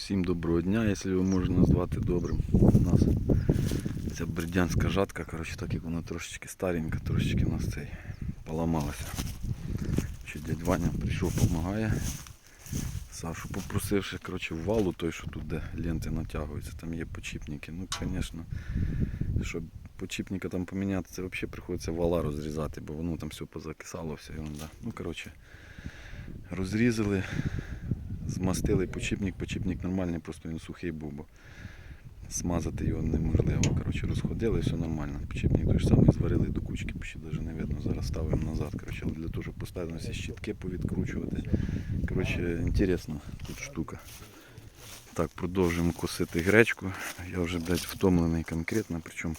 Всім доброго дня, якщо його можна назвати добрим. У нас ця бердянська жатка, коротше, так як вона трошечки старенька, трошечки у нас цей поламалася. Ще дядь Ваня прийшов, допомагає. Сашу попросивши, коротше, валу той, що тут де ленти натягуються, там є почіпники. Ну, звісно, щоб почіпника там поміняти, це взагалі приходиться вала розрізати, бо воно там все позакисало, все ерунда. Ну, коротше, розрізали, змастили почіпник, почіпник нормальний, просто він сухий був, бо смазати його неможливо. Коротше, розходили, все нормально. Почіпник той ж самий зварили до кучки, ще навіть не видно. Зараз ставимо назад. Коротше, для того, щоб поставити всі щітки повідкручувати. Коротше, інтересна тут штука. Так, продовжуємо косити гречку. Я вже блядь, втомлений конкретно, причому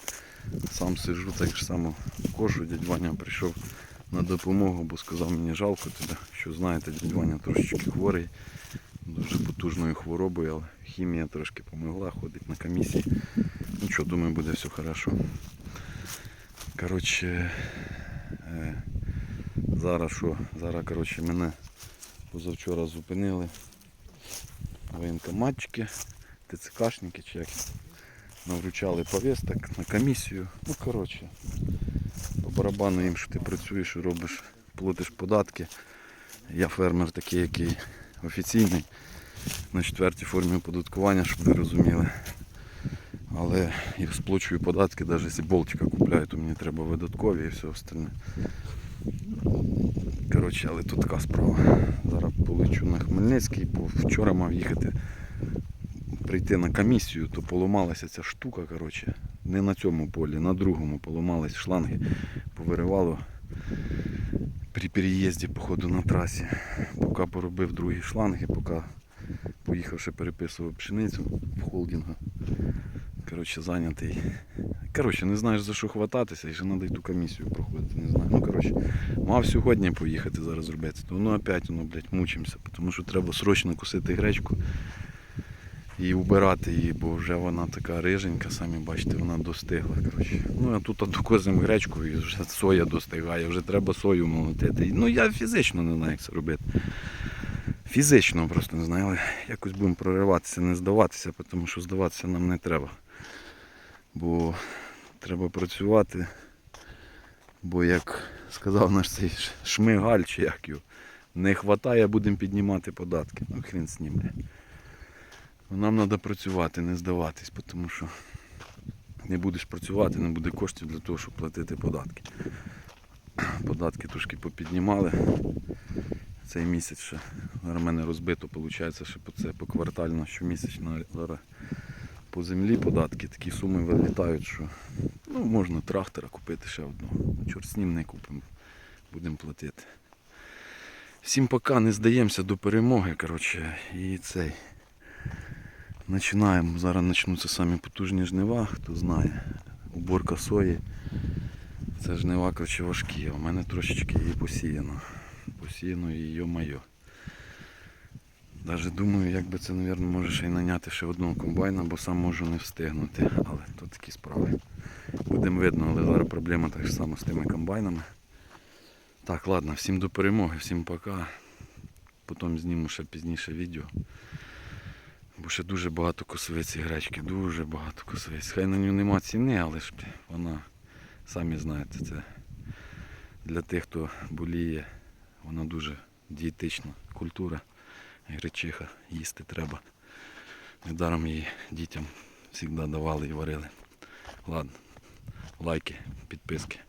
сам сижу так ж само кошу. Дядь Ваня прийшов на допомогу, бо сказав мені жалко тебе, що знаєте, дядь Ваня трошечки хворий, дуже потужною хворобою, але хімія трошки помогла, ходить на комісії. Нічого, думаю, буде все хорошо. Коротше, е, зараз що? Зараз коротше, мене позавчора зупинили воєнкоматчики, ТЦКшники чи як навручали повісток на комісію. Ну, коротше, по барабану їм, що ти працюєш робиш, платиш податки. Я фермер такий, який офіційний, на четвертій формі оподаткування, щоб ви розуміли. Але я сплачую податки, навіть якщо болтика купляю, то мені треба видаткові і все остальне. Коротше, але тут така справа. Зараз полечу на Хмельницький, бо вчора мав їхати прийти на комісію, то поламалася ця штука. Коротше. Не на цьому полі, на другому поламались шланги, повиривало при переїзді, походу, на трасі. Поки поробив другі шланги, поки поїхавши переписував пшеницю в холдингу. Коротше, зайнятий. Коротше, не знаєш за що хвататися, і ще треба й ту комісію проходити, не знаю. Ну, коротше, мав сьогодні поїхати зараз робити, то ну опять воно, блядь, мучимося, тому що треба срочно косити гречку і вбирати її, бо вже вона така риженька, самі бачите, вона достигла. Коротше. Ну а тут докозим гречку і вже соя достигає, вже треба сою молотити. Ну я фізично не знаю, як це робити. Фізично просто не знаю, але якось будемо прориватися, не здаватися, тому що здаватися нам не треба. Бо треба працювати. Бо як сказав наш цей шмигаль чи як його, не вистачає, будемо піднімати податки. Ну хрін з ним. Нам треба працювати, не здаватись, тому що не будеш працювати, не буде коштів для того, щоб платити податки. Податки трошки попіднімали. Цей місяць ще мене розбито, виходить, що це поквартально щомісячно по землі податки, такі суми вилітають, що ну, можна трактора купити ще одного. Ну, Чорт з ним не купимо, будемо платити. Всім пока, не здаємося до перемоги. коротше, І цей. Починаємо. Зараз почнуться самі потужні жнива, хто знає. Уборка сої. Це жнива коротше, важкі. У мене трошечки її посіяно. Посіяно і йо-майо. Навіть думаю, як би це, мабуть, може й наняти ще одного комбайна, бо сам можу не встигнути. Але то такі справи. Будемо видно, але зараз проблема так само з тими комбайнами. Так, ладно, всім до перемоги, всім пока. Потім зніму ще пізніше відео. Бо ще дуже багато косовиць і гречки, дуже багато косовиць. Хай на нього нема ціни, але ж вона, самі знаєте, це для тих, хто боліє, вона дуже дієтична культура. Гречиха їсти треба. Недаром її дітям завжди давали і варили. Ладно, лайки, підписки.